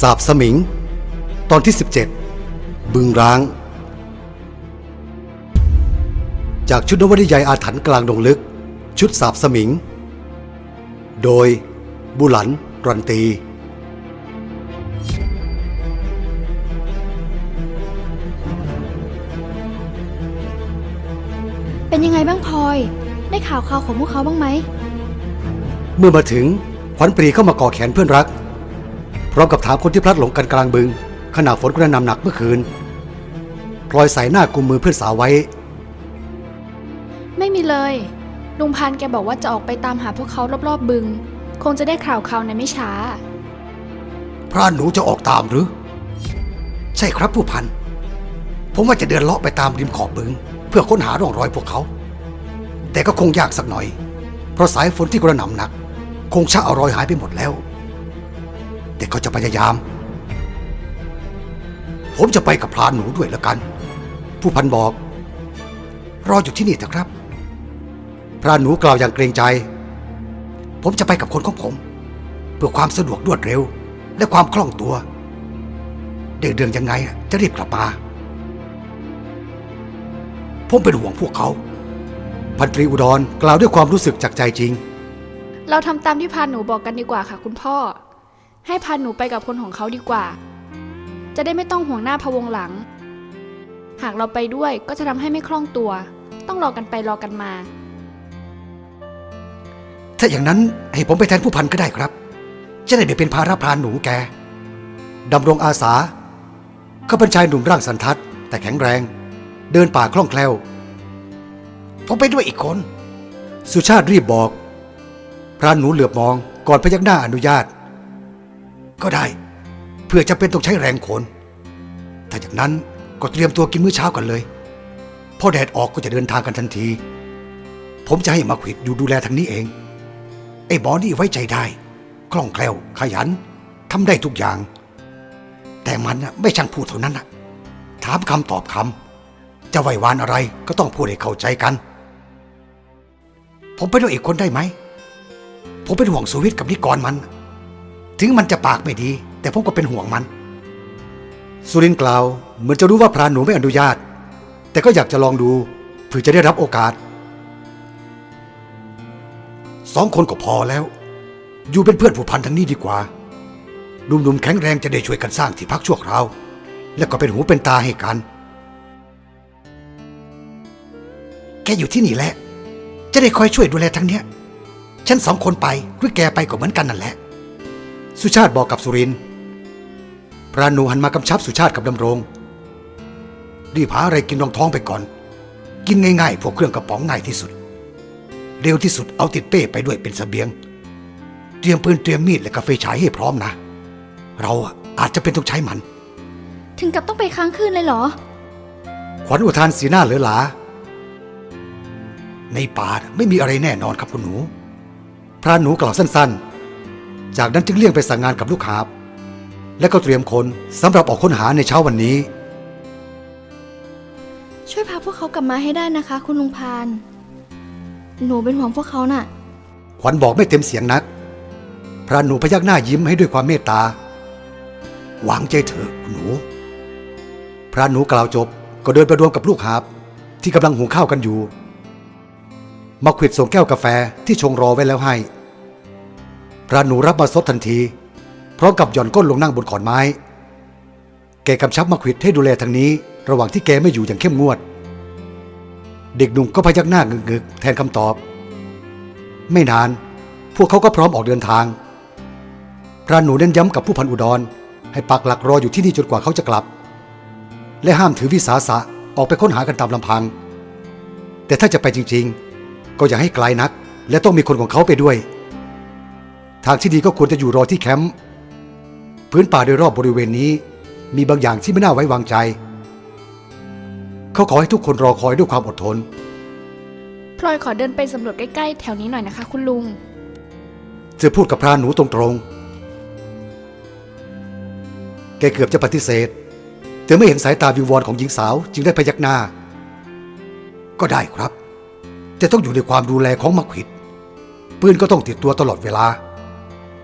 สาบสมิง ตอนที่ 17 บึงร้าง จากชุดนวนิยายอาถรรพ์กลางดงลึก ชุดสาบสมิง โดย บุหลัน รันตี เป็นยังไงบ้างพลอย ได้ข่าวข่าวของพวกเขาบ้างไหม เมื่อมาถึงขวัญปรีเข้ามาก่อแขนเพื่อนรักพ ร้อมกับถามคนที่พลัดหลงกันกลางบึง ขณะฝนกระหน่ำหนักเมื่อคืนพลอยใส่หน้ากุมมือเพื่อนสาวไว้ ไม่มีเลย ลุงพันธุ์แกบอกว่าจะออกไปตามหาพวกเขารอบๆบึง คงจะได้ข่าวข่าวในไม่ช้า พระหนูจะออกตามหรือ ใช่ครับผู้พัน ผมว่าจะเดินเลาะไปตามริมขอบบึง เพื่อค้นหาร่องรอยพวกเขา แต่ก็คงยากสักหน่อย เพราะสายฝนที่กระหน่ำหนัก คงชักเอารอยหายไปหมดแล้ว แต่ก็จะพยายาม ผมจะไปกับพรานหนูด้วยแล้วกัน ผู้พันบอก รออยู่ที่นี่เถอะครับ พรานหนูกล่าวอย่างเกรงใจ ผมจะไปกับคนของผม เพื่อความสะดวกรวดเร็ว และความคล่องตัว เดืองยังไงจะรีบกลับมาผมเป็นห่วงพวกเขา พันตรีอุดรกล่าวด้วยความรู้สึกจากใจจริง เราทำตามที่พานหนูบอกกันดีกว่าค่ะคุณพ่อ ให้พาหนูไปกับคนของเขาดีกว่า จะได้ไม่ต้องห่วงหน้าพะวงหลัง หากเราไปด้วยก็จะทำให้ไม่คล่องตัว ต้องรอกันไปรอกันมา ถ้าอย่างนั้นให้ผมไปแทนผู้พันก็ได้ครับ จะได้ไม่เป็นภาระพรานหนูแกดำรงอาสาเขาเป็นชายหนุ่มร่างสันทัด แต่แข็งแรง เดินป่าคล่องแคล่ว ผมไปด้วยอีกคน สุชาติรีบบอก พรานหนูเหลือบมองก่อนพยักหน้าอนุญาต ก็ได้ เพื่อจะเป็นต้องใช้แรงคนถ้าจากนั้นก็เตรียมตัวกินมื้อเช้ากันเลย พอแดดออกก็จะเดินทางกันทันที ผมจะให้มาขวิดอยู่ดูแลทางนี้เอง ไอ้หมอนี่ไว้ใจได้ คล่องแคล่ว ขยันทำได้ทุกอย่าง แต่มันน่ะไม่ช่างพูดเท่านั้นน่ะถามคำตอบคำจะไหววานอะไรก็ต้องพูดให้เข้าใจกัน ผมไปด้วยอีกคนได้ไหม ผมเป็นห่วงสุวิทย์กับนิกรมัน ถึงมันจะปากไม่ดี แต่ผมก็เป็นห่วงมัน สุรินทร์กล่าว เหมือนจะรู้ว่าพรานหนูไม่อนุญาต แต่ก็อยากจะลองดูเพื่อจะได้รับโอกาสสองคนก็พอแล้ว อยู่เป็นเพื่อนผู้พันทั้งนี้ดีกว่าหนุ่มๆแข็งแรงจะได้ช่วยกันสร้างที่พักชั่วคราว และก็เป็นหูเป็นตาให้กัน แกอยู่ที่นี่แหละ จะได้คอยช่วยดูแลทั้งเนี้ย ฉันสองคนไปหรือแกไปก็เหมือนกันนั่นแหละ สุชาติบอกกับสุรินทร์พระหนูหันมากำชับสุชาติกับดำรง รีบหาอะไรกินรองท้องไปก่อน กินง่ายๆ พวกเครื่องกระป๋องง่ายที่สุด เร็วที่สุดเอาติดเป้ไปด้วยเป็นสเสบียง เตรียมปืนเตรียมมีดและกาแฟฉายให้พร้อมนะ เราอะอาจจะเป็นต้องใช้มัน ถึงกับต้องไปค้างคืนเลยเหรอ ขวัญอุทานสีหน้าเหลือหลา ในป่าไม่มีอะไรแน่นอนครับคุณหนู พระหนูกล่าวสั้นๆ จากนั้นจึงเลี่ยงไปสั่งงานกับลูกหาบ และก็เตรียมคนสำหรับออกค้นหาในเช้าวันนี้ ช่วยพาพวกเขากลับมาให้ได้นะคะ คุณลุงพาน หนูเป็นห่วงพวกเขาน่ะ ขวัญบอกไม่เต็มเสียงนัก พระหนูพยักหน้ายิ้มให้ด้วยความเมตตาวางใจเถอะคุณหนู พระหนูกล่าวจบก็เดินไปรวมกับลูกหาบ ที่กำลังหุงข้าวกันอยู่ มาขวิดส่งแก้วกาแฟที่ชงรอไว้แล้วให้ พระหนูรับมาซดทันที พร้อมกับหย่อนก้นลงนั่งบนขอนไม้ แกกำชับมาขวิดให้ดูแลทางนี้ ระหว่างที่แกไม่อยู่อย่างเข้มงวด เด็กหนุ่มก็พยักหน้างึกๆแทนคำตอบ ไม่นาน พวกเขาก็พร้อมออกเดินทาง พระหนูเน้นย้ำกับผู้พันอุดร ให้ปักหลักรออยู่ที่นี่จนกว่าเขาจะกลับ และห้ามถือวิสาสะออกไปค้นหากันตามลำพัง แต่ถ้าจะไปจริง ๆ ก็อย่าให้ไกลนัก และต้องมีคนของเขาไปด้วย ทางที่ดีก็ควรจะอยู่รอที่แคมป์พื้นป่าโดยรอบบริเวณนี้มีบางอย่างที่ไม่น่าไว้วางใจ เขาขอให้ทุกคนรอคอยด้วยความอดทน พลอยขอเดินไปสำรวจใกล้ๆ แถวนี้หน่อยนะคะ คุณลุงจะพูดกับพรานหนูตรงๆ แกเกือบจะปฏิเสธแต่ไม่เห็นสายตาวิงวอนของหญิงสาวจึงได้พยักหน้า ก็ได้ครับแต่ต้องอยู่ในความดูแลของมักขวิดปืนก็ต้องติดตัวตลอดเวลา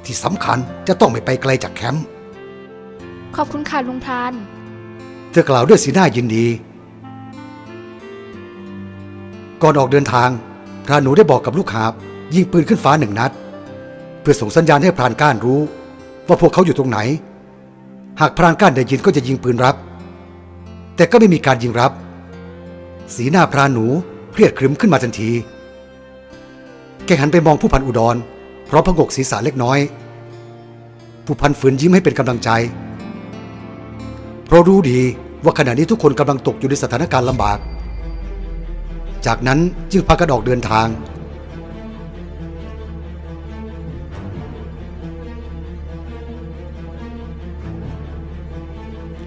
ที่สำคัญจะต้องไม่ไปไกลจากแคมป์ขอบคุณค่ะลุงพราน เธอกล่าวด้วยสีหน้ายินดี ก่อนออกเดินทาง พรานหนูได้บอกกับลูกหาบ ยิงปืนขึ้นฟ้าหนึ่งนัด เพื่อส่งสัญญาณให้พรานก้านรู้ ว่าพวกเขาอยู่ตรงไหน หากพรานก้านได้ยินก็จะยิงปืนรับ แต่ก็ไม่มีการยิงรับ สีหน้าพรานหนูเครียดครึมขึ้นมาทันที แกหันไปมองผู้พันอุดรพ ร้อมพงกศีรษะเล็กน้อย ผู้พันฝืนยิ้มให้เป็นกำลังใจ เพราะรู้ดีว่าขณะนี้ทุกคนกำลังตกอยู่ในสถานการณ์ลำบาก จากนั้นจึงพากันออกเดินทาง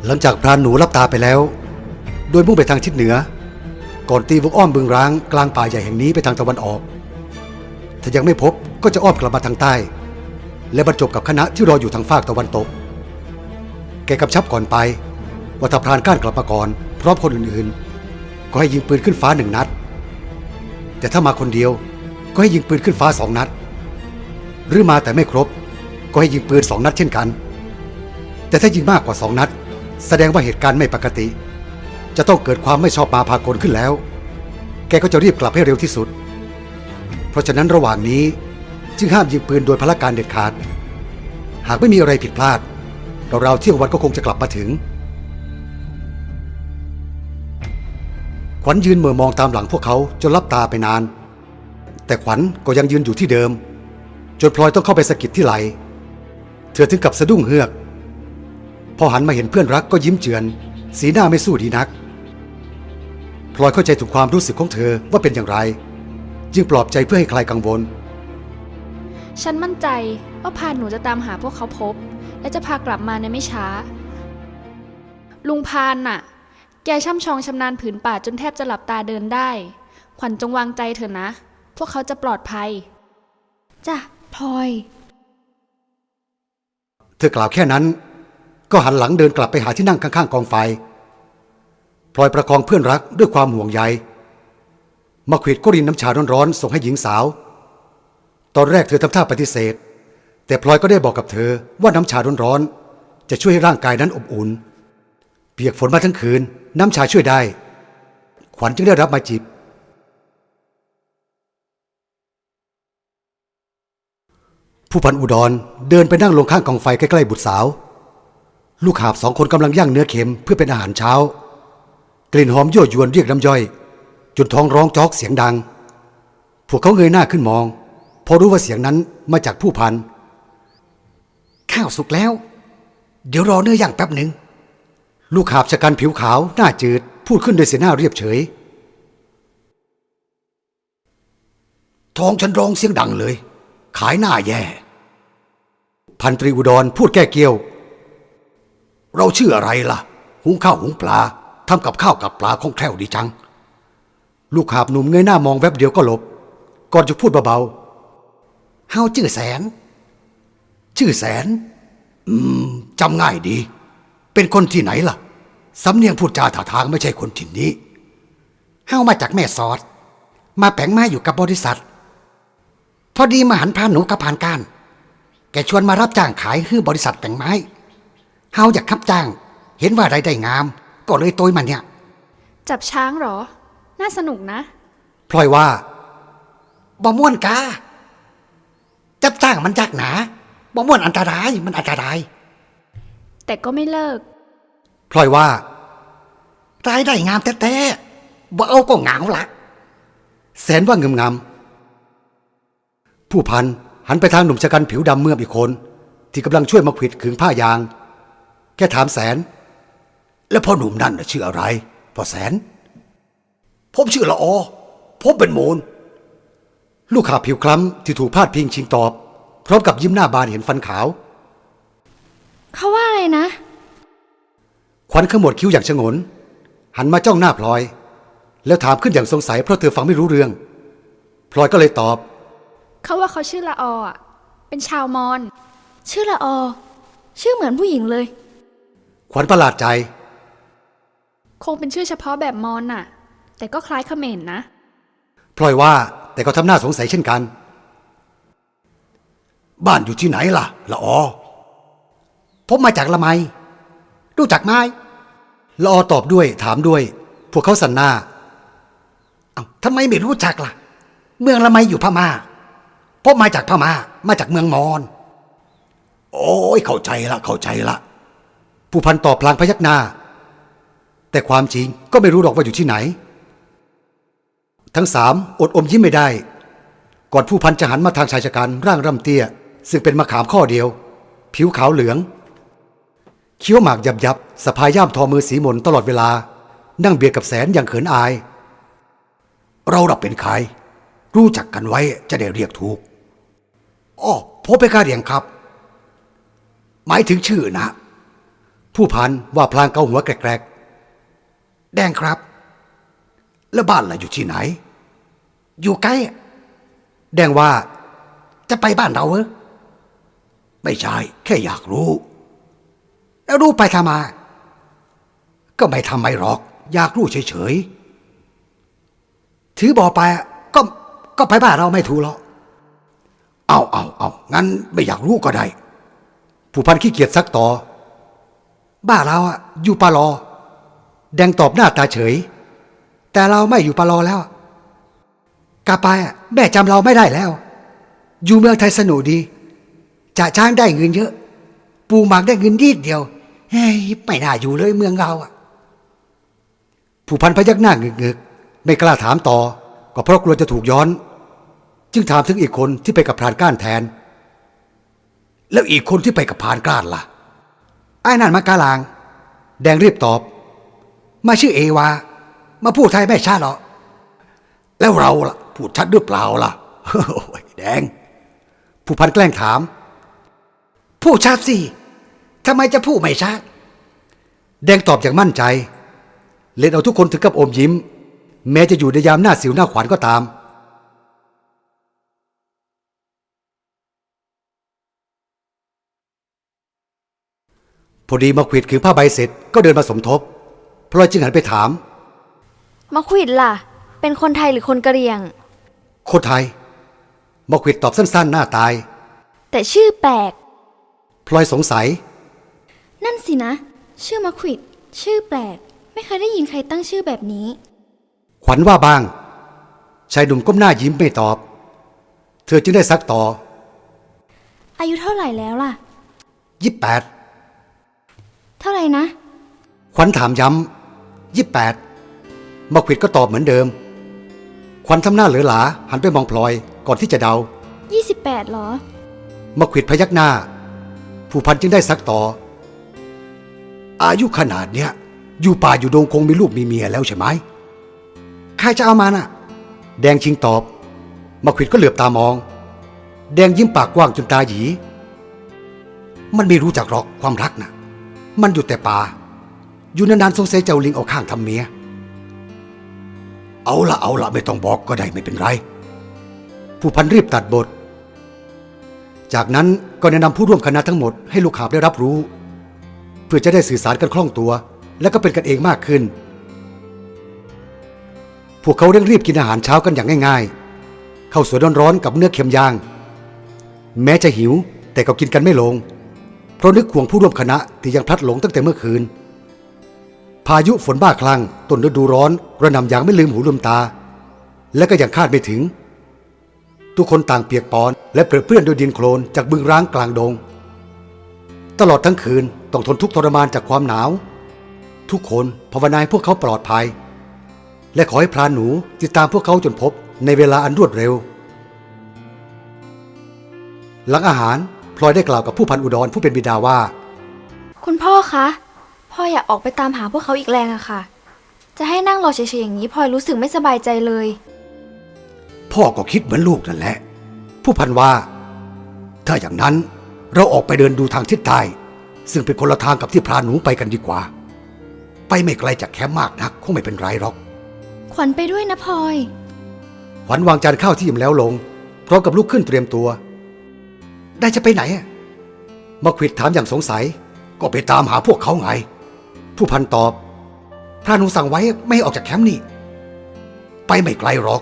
หลังจากพรานหนูรับตาไปแล้ว โดยมุ่งไปทางทิศเหนือ ก่อนตีวงอ้อมบึงร้างกลางป่าใหญ่แห่งนี้ไปทางตะวันออก ถ้ายังไม่พบ ก็จะอ้อมกลับมาทางใต้ และบรรจบกับคณะที่รออยู่ทางฝากตะวันตก แกกำชับก่อนไปว่าถ้าพรานก้านกลับมาก่อน พร้อมคนอื่นๆ ก็ให้ยิงปืนขึ้นฟ้าหนึ่งนัด แต่ถ้ามาคนเดียวก็ให้ยิงปืนขึ้นฟ้าสองนัด หรือมาแต่ไม่ครบ ก็ให้ยิงปืนสองนัดเช่นกัน แต่ถ้ายิงมากกว่าสองนัด แสดงว่าเหตุการณ์ไม่ปกติ จะต้องเกิดความไม่ชอบมาพากลขึ้นแล้ว แกก็จะรีบกลับให้เร็วที่สุด เพราะฉะนั้นระหว่างนี้ จึงห้ามยิงปืนโดยพละการเด็ดขาด หากไม่มีอะไรผิดพลาด เราๆเที่ยงวันก็คงจะกลับมาถึง ขวัญยืนเหม่อมองตามหลังพวกเขาจนลับตาไปนาน แต่ขวัญก็ยังยืนอยู่ที่เดิม จนพลอยต้องเข้าไปสะกิดที่ไหล เธอถึงกับสะดุ้งเฮือก พอหันมาเห็นเพื่อนรักก็ยิ้มเจือน สีหน้าไม่สู้ดีนักพลอยเข้าใจถึงความรู้สึกของเธอว่าเป็นอย่างไร จึงปลอบใจเพื่อให้คลายกังวล ฉันมั่นใจว่าพรานหนูจะตามหาพวกเขาพบ และจะพากลับมาในไม่ช้า ลุงพานน่ะ แกช่ำชองชำนาญผืนป่าจนแทบจะหลับตาเดินได้ ขวัญจงวางใจเถอะนะ พวกเขาจะปลอดภัย จ้ะพลอย เธอกล่าวแค่นั้น ก็หันหลังเดินกลับไปหาที่นั่งข้างๆกองไฟพลอยประคองเพื่อนรักด้วยความห่วงใยมาขวิดก็รินน้ำชาร้อนๆส่งให้หญิงสาว ตอนแรกเธอทำท่าปฏิเสธ แต่พลอยก็ได้บอกกับเธอว่าน้ำชาร้อนๆจะช่วยให้ร่างกายนั้นอบอุ่น เปียกฝนมาทั้งคืน น้ำชาช่วยได้ ขวัญจึงได้รับมาจิบ ผู้พันอุดรเดินไปนั่งลงข้างกองไฟใกล้ๆบุตรสาว ลูกหาบสองคนกำลังย่างเนื้อเค็มเพื่อเป็นอาหารเช้า กลิ่นหอมยั่วยวนเรียกน้ำย่อยจนท้องร้องจอกเสียงดัง พวกเขาเงยหน้าขึ้นมอง พอรู้ว่าเสียงนั้นมาจากผู้พัน ข้าวสุกแล้ว เดี๋ยวรอเนื้อย่างแป๊บหนึ่ง ลูกหาบชะกันผิวขาว หน้าจืด พูดขึ้นด้วยเสียงหน้าเรียบเฉย ท้องฉันร้องเสียงดังเลย ขายหน้าแย่ พันตรีอุดรพูดแก้เกี้ยว เราชื่ออะไรล่ะ หุงข้าวหุงปลาทำกับข้าวกับปลาคล่องแคล่วดีจัง ลูกหาบหนุ่มเงยหน้ามองแวบเดียวก็หลบ ก่อนจะพูดเบาๆ เฮาชื่อแสน ชื่อแสน อืมจำง่ายดี เป็นคนที่ไหนล่ะ สำเนียงพูดจาท่าทางไม่ใช่คนถิ่นนี้ เฮามาจากแม่สอด มาแผงไม้อยู่กับบริษัท พอดีมาหันพานหนูกับพานก้าน แกชวนมารับจ้างขายฮื้อบริษัทแต่งไม้ เฮาอยากขับจ้าง เห็นว่ารายได้งาม ก็เลยโตยมาเนี่ย จับช้างเหรอ น่าสนุกนะ พลอยว่าบ่ม่วนกา จับจ้างมันยากหนาบ่ม่วนอันตรายมันอันตราย แต่ก็ไม่เลิก พลอยว่ารายได้งามแท้ๆบ่เอาก็เหงาละแสนว่าเงมงำผู้พันหันไปทางหนุ่มชะกันผิวดำเมื่อมอีกคน ที่กำลังช่วยมาขวิดขึงผ้ายางแค่ถามแสน แล้วพ่อหนุ่มนั่นน่ะชื่ออะไร พ่อแสน ผมชื่อละออผมเป็นโมน ลูกขาผิวคล้ำที่ถูกพาดพิงชิงตอบ พร้อมกับยิ้มหน้าบานเห็นฟันขาว เขาว่าอะไรนะ ขวัญขมวดคิ้วอย่างชงน หันมาจ้องหน้าพลอย แล้วถามขึ้นอย่างสงสัยเพราะเธอฟังไม่รู้เรื่อง พลอยก็เลยตอบ เขาว่าเขาชื่อละออะเป็นชาวมอญชื่อละออ ชื่อเหมือนผู้หญิงเลย ขวัญประหลาดใจ คงเป็นชื่อเฉพาะแบบมอญน่ะ แต่ก็คล้ายเขมรนะพลอยว่า แต่ก็ทำหน้าสงสัยเช่นกัน บ้านอยู่ที่ไหนล่ะละออผมมาจากละไม รู้จักไหมละออตอบด้วยถามด้วย พวกเขาสันหน้า เอาทำไมไม่รู้จักล่ะ เมืองละไมอยู่พม่าเพราะมาจากพม่า มาจากเมืองมอญโอ้ยเข้าใจละเข้าใจละ ผู้พันตอบพลางพยักหน้า แต่ความจริงก็ไม่รู้หรอกว่าอยู่ที่ไหน ทั้งสามอดอมยิ้มไม่ได้ ก่อนผู้พันจะหันมาทางชายชะกันร่างร่ำเตี้ย ซึ่งเป็นมะขามข้อเดียว ผิวขาวเหลืองเคี้ยวหมากยับยับสะพายย่ามทอมือสีมนตลอดเวลา นั่งเบียดกับแสนอย่างเขินอาย เราดับเป็นใคร รู้จักกันไว้จะได้เรียกถูกอ๋อผมเป็นกาเรียงครับ หมายถึงชื่อนะ ผู้พันว่าพลางเกาหัวแกรกๆแดงครับ แล้วบ้านล่ะอยู่ที่ไหน อยู่ใกล้ แดงว่า จะไปบ้านเราเหรอ ไม่ใช่ แค่อยากรู้ แล้วรู้ไปทำไมก็ไม่ทำไมหรอก อยากรู้เฉยๆ ถือบอกไปก็ก็ไปบ้านเราไม่ถูกหรอก เอาเอาเอางั้นไม่อยากรู้ก็ได้ ผู้พันขี้เกียจซักต่อ บ้านเราอะอยู่ปาลอ แดงตอบหน้าตาเฉย แต่เราไม่อยู่ปาลอแล้ว กลับไปอะแม่จำเราไม่ได้แล้ว อยู่เมืองไทยสนุกดีจะช้างได้เงินเยอะ ปูหมากได้เงินนิดเดียวเฮ้ยไม่น่าอยู่เลยเมืองเราอะ ผู้พันพยักหน้าเงึกๆไม่กล้าถามต่อ ก็เพราะกลัวจะถูกย้อน จึงถามถึงอีกคนที่ไปกับพรานก้านแทน แล้วอีกคนที่ไปกับพรานก้านล่ะไอ้นั่นมากาลาง แดงรีบตอบ มาชื่อเอวา มาพูดไทยไม่ชัดหรอแล้วเราล่ะ พูดชัดหรือเปล่าล่ะโอ้ยแดง ผู้พันแกล้งถาม พูดชัดสิทำไมจะพูดไม่ชัด แดงตอบอย่างมั่นใจ เล่นเอาทุกคนถึงกับอมยิ้ม แม้จะอยู่ในยามหน้าสิวหน้าขวานก็ตามพอดีมาขวิดคือผ้าใบเสร็จก็เดินมาสมทบพลอยจึงหันไปถาม มาควิดล่ะ เป็นคนไทยหรือคนกะเหรี่ยง คนไทยมาขวิดตอบสั้นๆ หน้าตาย แต่ชื่อแปลก พลอยสงสัย นั่นสินะ ชื่อมาควิด ชื่อแปลก ไม่เคยได้ยินใครตั้งชื่อแบบนี้ ขวัญว่าบ้าง ชายหนุ่มก้มหน้ายิ้มไม่ตอบ เธอจึงได้ซักต่อ อายุเท่าไหร่แล้วล่ะ ยี่แปด เท่าไหร่นะ ขวัญถามย้ำยี่แปดมาขวิดก็ตอบเหมือนเดิม ขวัญทำหน้าเหลือหลา หันไปมองพลอยก่อนที่จะเดา 28 หรอมาขวิดพยักหน้า ผู้พันจึงได้ซักต่อ อายุขนาดเนี้ย อยู่ป่าอยู่ดงคงมีลูกมีเมียแล้วใช่ไหมใครจะเอามาน่ะ แดงชิงตอบมาขวิดก็เหลือบตามอง แดงยิ้มปากกว้างจนตาหยี มันไม่รู้จักหรอกความรักน่ะ มันอยู่แต่ป่า อยู่นานๆสงสัยเจ้าลิงเอาข้างทำเมีย เอาละเอาละไม่ต้องบอกก็ได้ไม่เป็นไร ผู้พันรีบตัดบท จากนั้นก็แนะนำผู้ร่วมคณะทั้งหมดให้ลูกหาบได้รับรู้ เพื่อจะได้สื่อสารกันคล่องตัว และก็เป็นกันเองมากขึ้น พวกเขาเร่งรีบกินอาหารเช้ากันอย่างง่ายๆข้าวสวยร้อนๆกับเนื้อเค็มย่าง แม้จะหิวแต่ก็กินกันไม่ลง เพราะนึกห่วงผู้ร่วมคณะที่ยังพลัดหลงตั้งแต่เมื่อคืน พายุฝนบ้าคลั่งต้นฤดูร้อนกระนำอย่างไม่ลืมหูลืมตา และก็ยังคาดไม่ถึง ทุกคนต่างเปียกปอนและเปรอะเปื้อนด้วยดินโคลนจากบึงร้างกลางดง ตลอดทั้งคืนต้องทนทุกข์ทรมานจากความหนาว ทุกคนภาวนาให้พวกเขาปลอดภัย และขอให้พรานหนูติดตามพวกเขาจนพบในเวลาอันรวดเร็ว หลังอาหารพลอยได้กล่าวกับผู้พันอุดรผู้เป็นบิดาว่า คุณพ่อคะ พ่ออยากออกไปตามหาพวกเขาอีกแรงอะค่ะ จะให้นั่งรอเฉยๆอย่างนี้พลอยรู้สึกไม่สบายใจเลย พ่อก็คิดเหมือนลูกนั่นแหละ ผู้พันว่า ถ้าอย่างนั้นเราออกไปเดินดูทางทิศใต้ซึ่งเป็นคนละทางกับที่พรานหนูไปกันดีกว่า ไปไม่ไกลจากแคมป์มากนักคงไม่เป็นไรหรอก ขวัญไปด้วยนะพลอย ขวัญวางจานข้าวที่อิ่มแล้วลงพร้อมกับลุกขึ้นเตรียมตัว ได้จะไปไหนอะมาขวิดถามอย่างสงสัย ก็ไปตามหาพวกเขาไง ผู้พันตอบ พระนูสั่งไว้ไม่ให้ออกจากแคมป์นี่ ไปไม่ไกลหรอก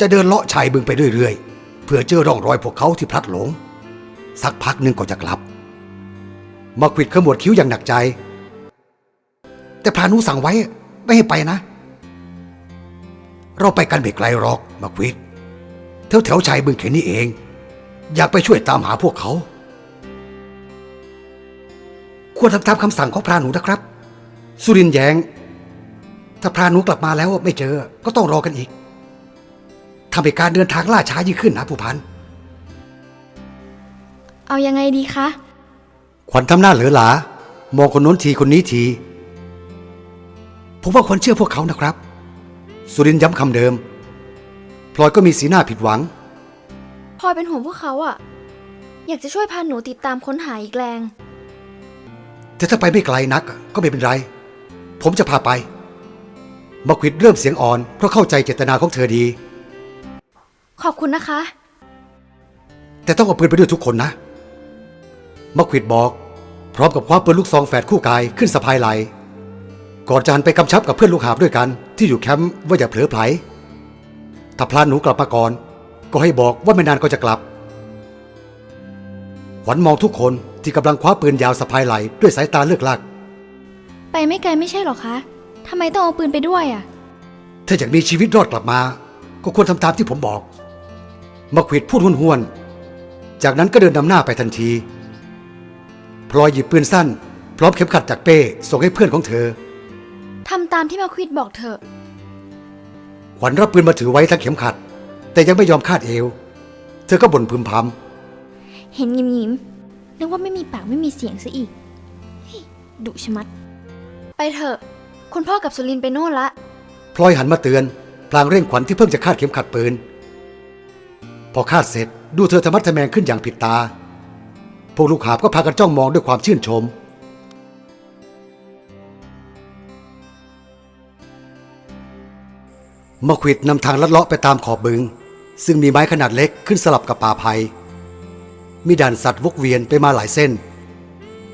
จะเดินเลาะชายบึงไปเรื่อยๆ เพื่อเจอร่องรอยพวกเขาที่พลัดหลง สักพักหนึ่งก็จะกลับมาขวิดขมวดคิ้วอย่างหนักใจ แต่พรานุสั่งไว้ไม่ให้ไปนะ เราไปกันไม่ไกลหรอกมาควิดแถวแถวชายบึงเขนนี่เอง อยากไปช่วยตามหาพวกเขา ควรทำตามคำสั่งของพราหนูนะครับ สุรินทร์แยงถ้าพราหนูกลับมาแล้วไม่เจอ ก็ต้องรอกันอีกทำให้การเดินทางล่าช้ายิ่งขึ้นนะผู้พัน เอายังไงดีคะ ขวัญทำหน้าเหลือหลา มองคนโน้นทีคนนี้ที ผมว่าควรเชื่อพวกเขานะครับ สุรินทร์ย้ำคำเดิม พลอยก็มีสีหน้าผิดหวัง พลอยเป็นห่วงพวกเขาอะอยากจะช่วยพาหนูติดตามค้นหาอีกแรง แต่ถ้าไปไม่ไกลนักก็ไม่เป็นไร ผมจะพาไปมาควิดเริ่มเสียงอ่อน เพราะเข้าใจเจตนาของเธอดี ขอบคุณนะคะ แต่ต้องเอาปืนไปด้วยทุกคนนะมาควิดบอก พร้อมกับคว้าปืนลูกซองแฝดคู่กายขึ้นสะพายไหลก่อนจะหันไปกำชับกับเพื่อนลูกหาบด้วยกัน ที่อยู่แคมป์ว่าอย่าเผลอไผลถ้าพลานหนูกลับมาก่อน ก็ให้บอกว่าไม่นานก็จะกลับขวัญมองทุกคนที่กำลังคว้าปืนยาวสะพายไหลด้วยสายตาเลือกลัก ไปไม่ไกลไม่ใช่หรอคะทำไมต้องเอาปืนไปด้วยอะถ้าอยากมีชีวิตรอดกลับมา ก็ควรทำตามที่ผมบอกมาขวิดพูดห้วนๆจากนั้นก็เดินนำหน้าไปทันทีพลอยหยิบปืนสั้น พร้อมเข็มขัดจากเป้ส่งให้เพื่อนของเธอทำตามที่มาควิดบอกเถอะ ขวัญรับปืนมาถือไว้ทั้งเข็มขัด แต่ยังไม่ยอมคาดเอว เธอก็บ่นพึมพเห็นยิ้มยิ้มๆนึกว่าไม่มีปากไม่มีเสียงซะอีกเฮ้ยดุชะมัด ไปเถอะ คุณพ่อกับสุรินทร์ไปโน่นละ พลอยหันมาเตือน พลางเร่งขวัญที่เพิ่งจะคาดเข็มขัดปืน พอคาดเสร็จดูเธอธรรมัดทะแมงขึ้นอย่างผิดตา พวกลูกหาบก็พากันจ้องมองด้วยความชื่นชม มะขวิดนำทางลัดเลาะไปตามขอบบึง ซึ่งมีไม้ขนาดเล็กขึ้นสลับกับป่าไผ่มีด่านสัตว์วกเวียนไปมาหลายเส้น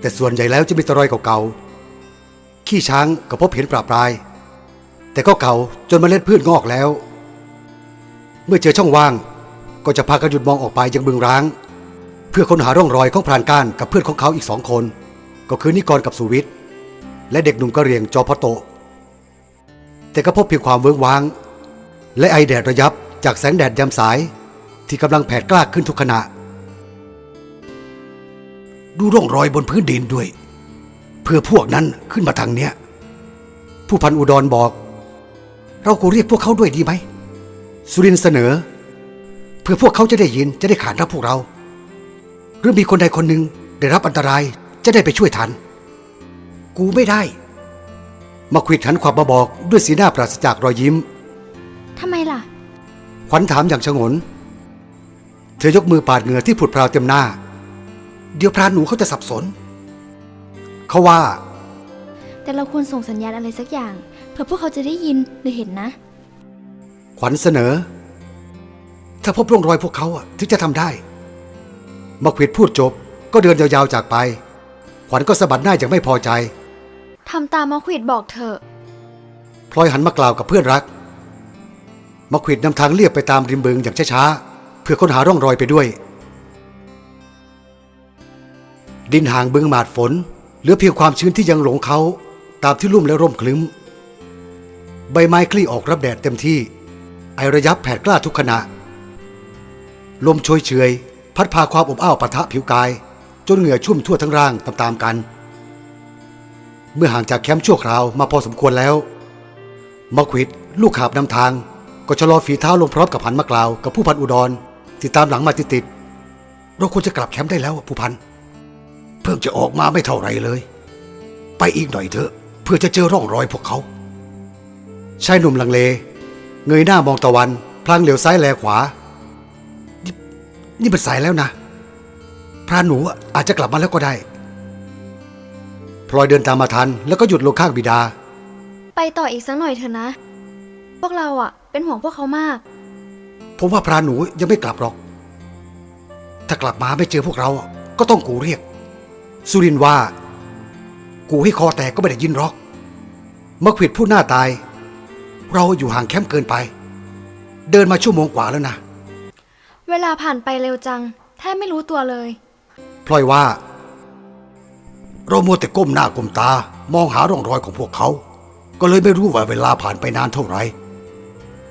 แต่ส่วนใหญ่แล้วจะมีแตรอยเก่าๆ ขี้ช้างก็พบเห็นปราบปราย แต่ก็เก่าจนเมล็ดพืชงอกแล้ว เมื่อเจอช่องว่างก็จะพากันหยุดมองออกไปยังบึงร้าง เพื่อค้นหาร่องรอยของพรานก้านกับเพื่อนของเขาอีกสองคน ก็คือนิกรกับสุวิทย์และเด็กหนุ่มกระเรียงจอพอโต แต่ก็พบเพียงความเวิ้งว้าง และไอแดดระยับจากแสงแดดยามสาย ที่กำลังแผดกล้าขึ้นทุกขณะ ดูร่องรอยบนพื้นดินด้วย พื่อพวกนั้นขึ้นมาทางเนี้ย ผู้พันอุดรบอก เราก็เรียกพวกเขาด้วยดีไหม สุรินทร์เสนอ เพื่อพวกเขาจะได้ยินจะได้ขานรับพวกเรา หรือมีคนใดคนหนึ่งได้รับอันตรายจะได้ไปช่วยทัน กูไม่ได้ มาควิดหันความมาบอกด้วยสีหน้าปราศจากรอยยิ้มทำไมล่ะ ขวัญถามอย่างชงน เธอยกมือปาดเหงื่อที่ผุดพราวเต็มหน้า เดี๋ยวพรานหนูเขาจะสับสน เขาว่า แต่เราควรส่งสัญญาณอะไรสักอย่าง เพื่อพวกเขาจะได้ยินหรือเห็นนะ ขวัญเสนอ ถ้าพบร่องรอยพวกเขาอะถึงจะทำได้มาควิดพูดจบก็เดินยาวๆจากไป ขวัญก็สะบัดหน้าอย่างไม่พอใจ ทำตามมาควิดบอกเถอะ พลอยหันมากล่าวกับเพื่อนรักมาควิดนำทางเลียบไปตามริมบึงอย่างช้าๆ เพื่อค้นหาร่องรอยไปด้วย ดินห่างบึงหมาดฝน เหลือเพียงความชื้นที่ยังหลงเขาตามที่ลุ่มและร่มคลึ้ม ใบไม้คลี่ออกรับแดดเต็มที่ ไอระยับแผดกล้าทุกขณะ ลมโชยเฉย พัดพาความอบอ้าวปะทะผิวกาย จนเหงื่อชุ่มทั่วทั้งร่างตามๆกัน เมื่อห่างจากแคมป์ชั่วคราวมาพอสมควรแล้วมะควิดลูกขาบนำทาง ก็ชะลอฝีเท้าลงพร้อมกับหันมากล่าวกับผู้พันอุดรที่ตามหลังมาติดๆเราควรจะกลับแคมป์ได้แล้วผู้พัน พิ่งจะออกมาไม่เท่าไรเลย ไปอีกหน่อยเถอะ เพื่อจะเจอร่องรอยพวกเขาชายหนุ่มลังเล เงยหน้ามองตะวัน พลางเหลียวซ้ายแลขวานี่นี่เป็นสายแล้วนะ พรานหนูอะอาจจะกลับมาแล้วก็ได้พลอยเดินตามมาทัน แล้วก็หยุดลงข้างบิดา ไปต่ออีกสักหน่อยเถอะนะ พวกเราอะเป็นห่วงพวกเขามาก ผมว่าพรานหนูยังไม่กลับหรอก ถ้ากลับมาไม่เจอพวกเราก็ต้องกูเรียก สุรินทร์ว่า กูให้คอแตกก็ไม่ได้ยินหรอกมะขวิดพูดหน้าตาย เราอยู่ห่างแคมป์เกินไป เดินมาชั่วโมงกว่าแล้วนะ เวลาผ่านไปเร็วจัง แทบไม่รู้ตัวเลย พลอยว่า เรามัวแต่ก้มหน้าก้มตา มองหาร่องรอยของพวกเขา ก็เลยไม่รู้ว่าเวลาผ่านไปนานเท่าไหร่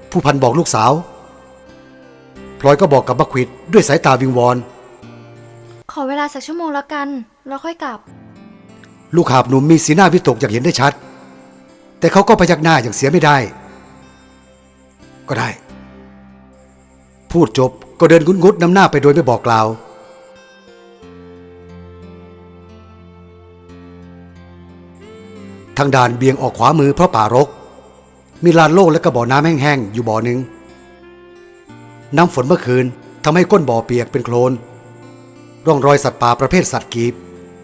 ผู้พันบอกลูกสาว พลอยก็บอกกับบักควิดด้วยสายตาวิงวอน ขอเวลาสักชั่วโมงแล้วกัน แล้วค่อยกลับ ลูกหาบหนุ่มมีสีหน้าวิตกอย่างเห็นได้ชัด แต่เขาก็พยักหน้าอย่างเสียไม่ได้ ก็ได้ พูดจบก็เดินงุนงุดๆนำหน้าไปโดยไม่บอกกล่าว ทางด่านเบี่ยงออกขวามือเพราะป่ารก มีลานโล่งและกระบ่อน้ำแห้งๆอยู่บ่อหนึ่งน้ำฝนเมื่อคืนทำให้ก้นบ่อเปียกเป็นโคลน ร่องรอยสัตว์ป่าประเภทสัตว์กีบ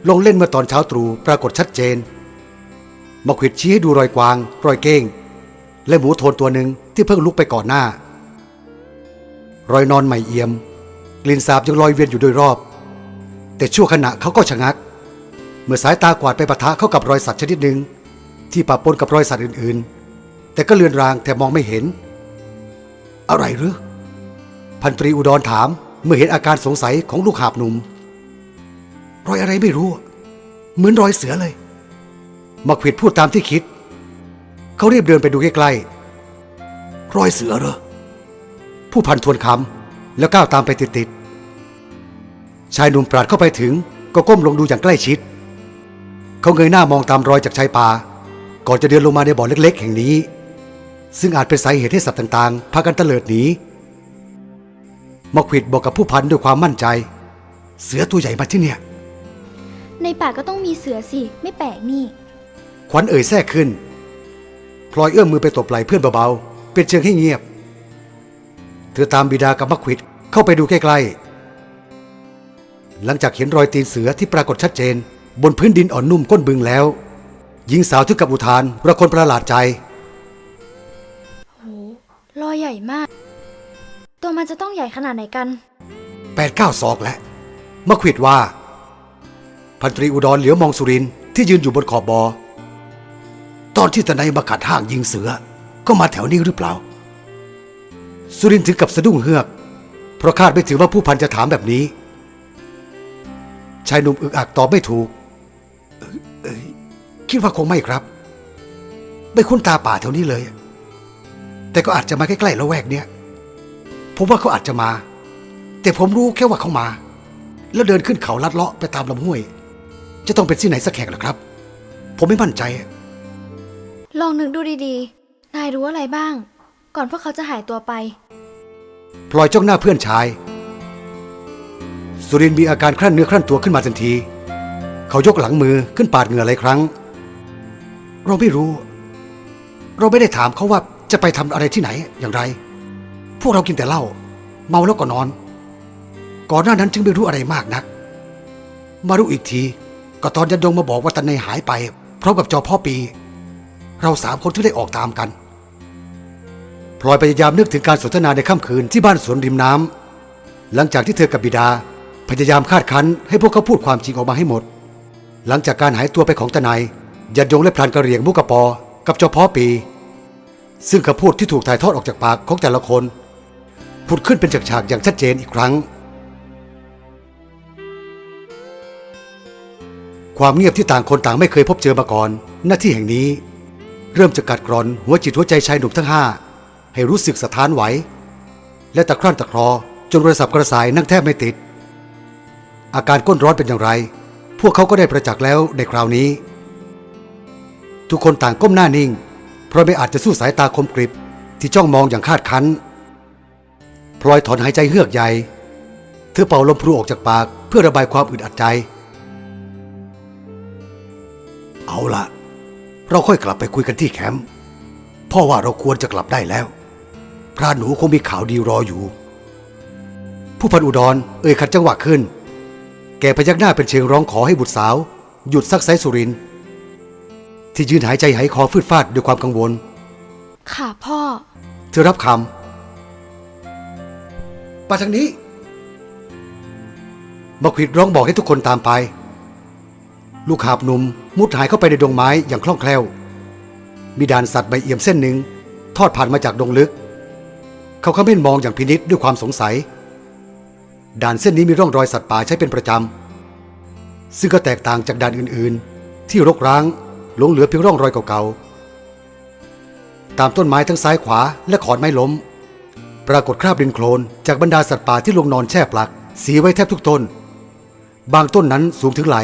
ลงเล่นเมื่อตอนเช้าตรู่ปรากฏชัดเจนมาขิดชี้ให้ดูรอยกวาง รอยเก้ง และหมูโทนตัวหนึ่งที่เพิ่งลุกไปก่อนหน้า รอยนอนใหม่เอี่ยม กลิ่นสาบยังลอยเวียนอยู่โดยรอบ แต่ชั่วขณะเขาก็ชะงัก เมื่อสายตากวาดไปปะทะเข้ากับรอยสัตว์ชนิดหนึ่งที่ปะปนกับรอยสัตว์อื่นๆ แต่ก็เลือนรางแต่มองไม่เห็น อะไรหรือ พันตรีอุดรถามเมื่อเห็นอาการสงสัยของลูกหาบหนุ่ม รอยอะไรไม่รู้ เหมือนรอยเสือเลยมาขวิดพูดตามที่คิด เขารีบเดินไปดูใกล้ๆรอยเสือเหรอ ผู้พันทวนคำแล้วก้าวตามไปติดๆ ชายหนุ่มปราดเข้าไปถึง ก็ก้มลงดูอย่างใกล้ชิด เขาเงยหน้ามองตามรอยจากชายป่า ก่อนจะเดินลงมาในบ่อเล็กๆ แห่งนี้ ซึ่งอาจเป็นสาเหตุให้สัตว์ต่างๆ พากันเตลิดหนีมาขวิดบอกกับผู้พันด้วยความมั่นใจ เสือตัวใหญ่มาที่เนี่ย ในป่าก็ต้องมีเสือสิ ไม่แปลกนี่ ขวัญเอ่ยแทรกขึ้น พลอยเอื้อมมือไปตบไหล่เพื่อนเบาๆ เป็นเชิงให้เงียบ เธอตามบิดากับมักควิดเข้าไปดูใกล้ๆ หลังจากเห็นรอยตีนเสือที่ปรากฏชัดเจน บนพื้นดินอ่อนนุ่มก้นบึงแล้ว หญิงสาวถึงกับอุทานระคนประหลาดใจ โห รอยใหญ่มาก ตัวมันจะต้องใหญ่ขนาดไหนกันแปดเก้าศอกแล้วมักควิดว่า พันตรีอุดรเหลียวมองสุรินที่ยืนอยู่บนขอบบอ่อตอนที่ตะไนมาขัดห้างยิงเสือ ก็มาแถวนี้หรือเปล่า สุรินถึงกับสะดุ้งเฮือก เพราะคาดไม่ถึงว่าผู้พันจะถามแบบนี้ ชายหนุ่มอึกอักตอบไม่ถูก คิดว่าคงไม่ครับ ไม่คุ้นตาป่าแถวนี้เลย แต่ก็อาจจะมาใกล้ๆละแวกเนี้ยผมว่าเขาอาจจะมา แต่ผมรู้แค่ว่าเขามา แล้วเดินขึ้นเขาลัดเลาะไปตามลำห้วย จะต้องเป็นที่ไหนสักแห่งหรอครับ ผมไม่มั่นใจ ลองนึกดูดีๆ นายรู้อะไรบ้าง ก่อนพวกเขาจะหายตัวไป พลอยจ้องหน้าเพื่อนชาย สุรินทร์มีอาการครั่นเนื้อครั่นตัวขึ้นมาทันที เขายกหลังมือขึ้นปาดเหงื่อหลายครั้ง เราไม่รู้ เราไม่ได้ถามเขาว่าจะไปทำอะไรที่ไหนอย่างไร พวกเรากินแต่เหล้าเมาแล้วก็นอน ก่อนหน้านั้นจึงไม่รู้อะไรมากนัก มารู้อีกที ก็ตอนยันดงมาบอกว่าตันในหายไปพร้อมกับจอพ่อปี เราสามคนถึงได้ออกตามกันพลอยพยายามนึกถึงการสนทนาในค่ำคืนที่บ้านสวนริมน้ำหลังจากที่เธอกับบิดา พยายามคาดคั้นให้พวกเขาพูดความจริงออกมาให้หมด หลังจากการหายตัวไปของตนายยันยงและพลานกระเรียงมุกกะปอ กับจ้าพ่อปี ซึ่งคำพูดที่ถูกถ่ายทอดออกจากปากของแต่ละคนผุดขึ้นเป็นฉากๆอย่างชัดเจนอีกครั้ง ความเงียบที่ต่างคนต่างไม่เคยพบเจอมาก่อน หน้าที่แห่งนี้ เริ่มจะกัดกร่อนหัวจิตหัวใจชายหนุ่มทั้งห้าให้รู้สึกสะท้านไหว และตะครั่นตะครอจนกระสับกระส่ายนั่งแทบไม่ติด อาการก้นร้อนเป็นอย่างไร พวกเขาก็ได้ประจักษ์แล้วในคราวนี้ ทุกคนต่างก้มหน้านิ่ง เพราะไม่อาจจะสู้สายตาคมกริบที่จ้องมองอย่างคาดคั้นพลอยถอนหายใจเฮือกใหญ่เธอเป่าลมพลูออกจากปากเพื่อระบายความอึดอัดใจ เอาละเราค่อยกลับไปคุยกันที่แคมป์พ่อว่าเราควรจะกลับได้แล้ว พระหนูคงมีข่าวดีรออยู่ ผู้พันอุดร เอ่ยขัดจังหวะขึ้น แกพยักหน้าเป็นเชิงร้องขอให้บุตรสาว หยุดซักไซสุรินทร์ที่ยืนหายใจหายคอฟืดฟาดด้วยความกังวล ค่ะพ่อ เธอรับคำมาทางนี้มาขวิดร้องบอกให้ทุกคนตามไป ลูกหาบหนุ่มมุดหายเข้าไปในดงไม้อย่างคล่องแคล่ว มีด่านสัตว์ใบเอี่ยมเส้นหนึ่ง ทอดผ่านมาจากดงลึก เขาเขาเม่นมองอย่างพินิษด้วยความสงสัย ด่านเส้นนี้มีร่องรอยสัตว์ป่าใช้เป็นประจำ ซึ่งก็แตกต่างจากด่านอื่นๆ ที่รกร้างหลงเหลือเพียงร่องรอยเก่าๆ ตามต้นไม้ทั้งซ้ายขวาและขอนไม้ล้ม ปรากฏคราบดินโคลนจากบรรดาสัตว์ป่าที่ลงนอนแช่ปลัก สีไว้แทบทุกต้น บางต้นนั้นสูงถึงไหล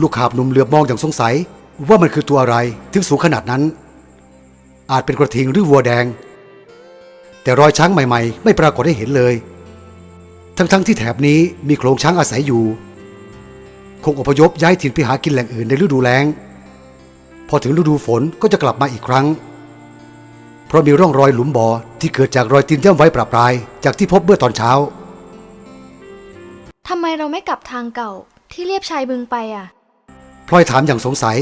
ลูกหาบหนุ่มเหลือบมองอย่างสงสัย ว่ามันคือตัวอะไรถึงสูงขนาดนั้น อาจเป็นกระทิงหรือวัวแดง แต่รอยช้างใหม่ๆ ไม่ปรากฏให้เห็นเลย ทั้งๆที่แถบนี้มีโขลงช้างอาศัยอยู่ คงอพยพย้ายถิ่นไปหากินแหล่งอื่นในฤดูแล้ง พอถึงฤดูฝนก็จะกลับมาอีกครั้ง เพราะมีร่องรอยหลุมบ่อที่เกิดจากรอยตีนย่ำไว้ปราบปรายจากที่พบเมื่อตอนเช้าทำไมเราไม่กลับทางเก่าที่เรียบชายบึงไปอะ พลอยถามอย่างสงสัย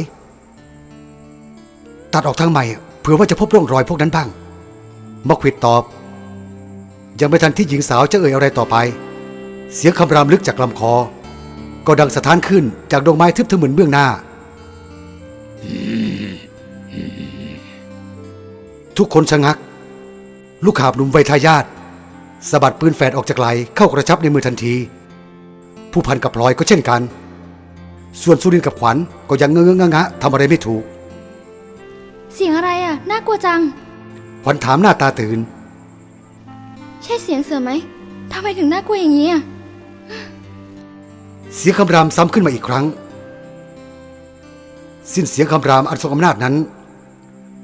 ตัดออกทางใหม่เผื่อว่าจะพบร่องรอยพวกนั้นบ้างมะขวิดตอบ ยังไม่ทันที่หญิงสาวจะเอ่ยอะไรต่อไป เสียงคำรามลึกจากลำคอ ก็ดังสะท้านขึ้นจากดงไม้ทึบทึมเหมือนเบื้องหน้า ทุกคนชะงัก ลูกหาบหนุ่มวัยทายาทสะบัดปืนแฝดออกจากไหลเข้ากระชับในมือทันที ผู้พันกับพลอยก็เช่นกัน ส่วนสุรินทร์กับขวัญก็ยังเงื้องงะๆทำอะไรไม่ถูก เสียงอะไรอะ น่ากลัวจัง ขวัญถามหน้าตาตื่น ใช่เสียงเสือไหมทำไมถึงน่ากลัวอย่างนี้อะ เสียงคำรามซ้ำขึ้นมาอีกครั้ง สิ้นเสียงคำรามอันทรงอำนาจนั้น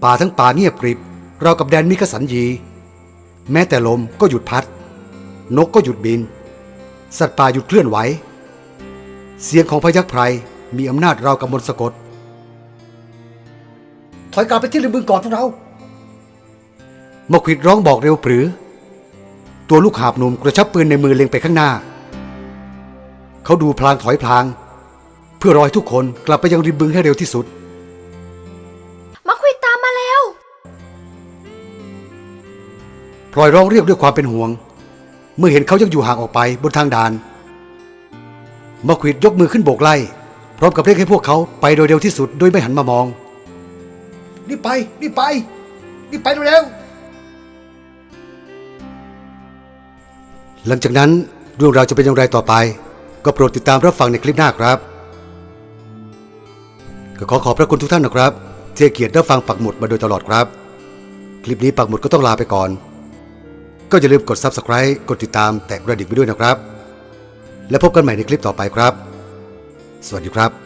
ป่าทั้งป่าเงียบกริบราวกับแดนมิกสันยี แม้แต่ลมก็หยุดพัด นกก็หยุดบิน สัตว์ป่าหยุดเคลื่อนไหว เสียงของพยักไพรมีอำนาจราวกับมนต์สะกด ถอยกลับไปที่ริมบึงก่อนพวกเรามควิดร้องบอกเร็วปรือ ตัวลูกหาบหนุ่มกระชับปืนในมือเล็งไปข้างหน้า เขาดูพลางถอยพลาง เพื่อรอให้ทุกคนกลับไปยังริมบึงให้เร็วที่สุด มาคุยตามมาแล้ว พลอยร้องเรียกด้วยความเป็นห่วง เมื่อเห็นเขายังอยู่ห่างออกไปบนทางด่าน มะขวิดยกมือขึ้นโบกไล่พร้อมกับเรียกให้พวกเขาไปโดยเร็วที่สุดโดยไม่หันมามองนี่ไปนี่ไปนี่ไปเร็วหลังจากนั้นเรื่องราวจะเป็นอย่างไรต่อไป ก็โปรดติดตามรับฟังในคลิปหน้าครับ ก็ขอขอบพระคุณทุกท่านนะครับที่เกียรติรับฟังปักหมุดมาโดยตลอดครับ คลิปนี้ปักหมุดก็ต้องลาไปก่อน ก็อย่าลืมกด Subscribe กดติดตามแตะกระดิ่งไปด้วยนะครับ และพบกันใหม่ในคลิปต่อไปครับ สวัสดีครับ